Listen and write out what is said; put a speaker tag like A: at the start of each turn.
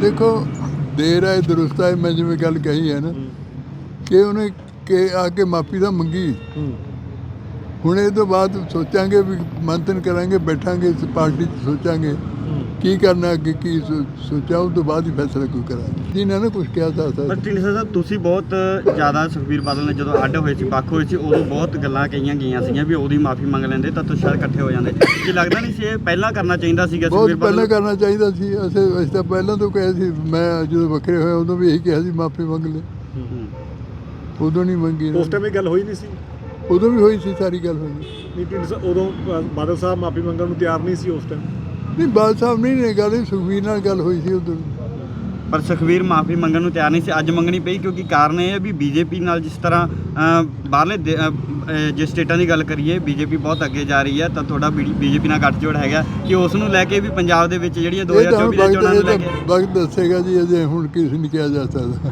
A: ਦੇਖੋ, ਦੇਰ ਆਏ, ਦਰੁਸਤ ਆਏ, ਮੈਂ ਜਿਵੇਂ ਗੱਲ ਕਹੀ ਹੈ ਨਾ, ਕਿ ਉਹਨੇ ਕਿ ਆ ਕੇ ਮਾਫੀ ਤਾਂ ਮੰਗੀ। ਹੁਣ ਇਹ ਤੋਂ ਬਾਅਦ ਸੋਚਾਂਗੇ ਵੀ ਮੰਥਨ ਕਰਾਂਗੇ, ਬੈਠਾਂਗੇ, ਇਸ ਪਾਰਟੀ 'ਚ ਸੋਚਾਂਗੇ। ਕੀ ਕਰਨਾ ਅੱਗੇ ਕੀ ਸੋ- ਸੋਚਿਆ ਉਸ ਤੋਂ ਬਾਅਦ ਹੀ ਫੈਸਲਾ ਕੋਈ ਕਰਾਂਗੇ ਜਿਨ੍ਹਾਂ ਨੇ ਕੁਝ ਕਿਹਾ ਤਾਂ
B: ਪਰ
A: ਸਰ
B: ਢੀਂਡਸਾ ਸਾਹਿਬ ਤੁਸੀਂ ਬਹੁਤ ਜ਼ਿਆਦਾ ਸੁਖਬੀਰ ਬਾਦਲ ਨੇ ਜਦੋਂ ਅੱਡ ਹੋਏ ਸੀ ਪੱਖ ਹੋਏ ਸੀ ਉਦੋਂ ਬਹੁਤ ਗੱਲਾਂ ਕਹੀਆਂ ਗਈਆਂ ਸੀਗੀਆਂ ਵੀ ਉਹਦੀ ਮਾਫੀ ਮੰਗ ਲੈਂਦੇ ਤਾਂ ਤੁਸੀਂ ਸ਼ਾਇਦ ਇਕੱਠੇ ਹੋ ਜਾਂਦੇ। ਕੀ ਲੱਗਦਾ ਨਹੀਂ ਸੀ ਇਹ ਪਹਿਲਾਂ ਕਰਨਾ ਚਾਹੀਦਾ ਸੀਗਾ
A: ਬਹੁਤ
B: ਸੁਖਬੀਰ
A: ਪਹਿਲਾਂ
B: ਬਾਦਲ
A: ਕਰਨਾ ਚਾਹੀਦਾ ਸੀ। ਅਸੀਂ ਅਸੀਂ ਤਾਂ ਪਹਿਲਾਂ ਤੋਂ ਕਿਹਾ ਸੀ ਮੈਂ ਜਦੋਂ ਵੱਖਰੇ ਹੋਏ ਉਦੋਂ ਵੀ ਇਹੀ ਕਿਹਾ ਸੀ ਮਾਫੀ ਮੰਗ ਲੈ।
B: ਹੂੰ।
A: ਉਦੋਂ ਨਹੀਂ ਮੰਗੀ
C: ਉਸ ਟਾਈਮ ਇਹ ਗੱਲ ਹੋਈ ਨਹੀਂ ਸੀ?
A: ਉਦੋਂ ਵੀ ਹੋਈ ਸੀ ਸਾਰੀ ਗੱਲ ਹੋਈ।
C: ਨਹੀਂ ਢੀਂਡਸਾ ਉਦੋਂ ਅ, ਬਾਦਲ ਸਾਹਿਬ ਮਾਫੀ ਮੰਗਣ ਨੂੰ ਤਿਆਰ ਨਹੀਂ ਸੀ ਉਸ ਟਾਈਮ
A: ਨਹੀਂ ਬਾਦ ਸਾਹਿਬ ਨਹੀਂ ਨੇ ਗੱਲ ਇਹ ਸੁਖਬੀਰ ਨਾਲ ਗੱਲ ਹੋਈ ਸੀ ਉਦੋਂ।
B: ਪਰ ਸੁਖਬੀਰ ਮਾਫੀ ਮੰਗਣ ਨੂੰ ਤਿਆਰ ਨਹੀਂ ਸੀ ਅੱਜ ਮੰਗਣੀ ਪਈ ਕਿਉਂਕਿ ਕਾਰਨ ਇਹ ਹੈ ਵੀ ਬੀਜੇਪੀ ਨਾਲ ਜਿਸ ਤਰ੍ਹਾਂ ਅ, ਬਾਹਰਲੇ ਦੇ- ਅ, ਅ, ਜੇ ਸਟੇਟਾਂ ਦੀ ਗੱਲ ਕਰੀਏ ਬੀਜੇਪੀ ਬਹੁਤ ਅੱਗੇ ਜਾ ਰਹੀ ਹੈ ਤਾਂ ਤੁਹਾਡਾ ਬੀਜੇਪੀ ਨਾਲ ਗੱਠਜੋੜ ਹੈਗਾ ਕਿ ਉਸ ਨੂੰ ਲੈ ਕੇ ਵੀ ਪੰਜਾਬ ਦੇ ਵਿੱਚ ਜਿਹੜੀਆਂ
A: ਇਹ ਤਾਂ
B: 2024 ਦੀਆਂ ਚੋਣਾਂ ਨੂੰ ਲੈ
A: ਵਕਤ
B: ਕੇ
A: ਵਕਤ ਦੱਸੇਗਾ ਜੀ ਅਜੇ ਹੁਣ ਕਿਸ ਨਹੀਂ ਕਿਹਾ ਜਾ ਸਕਦਾ।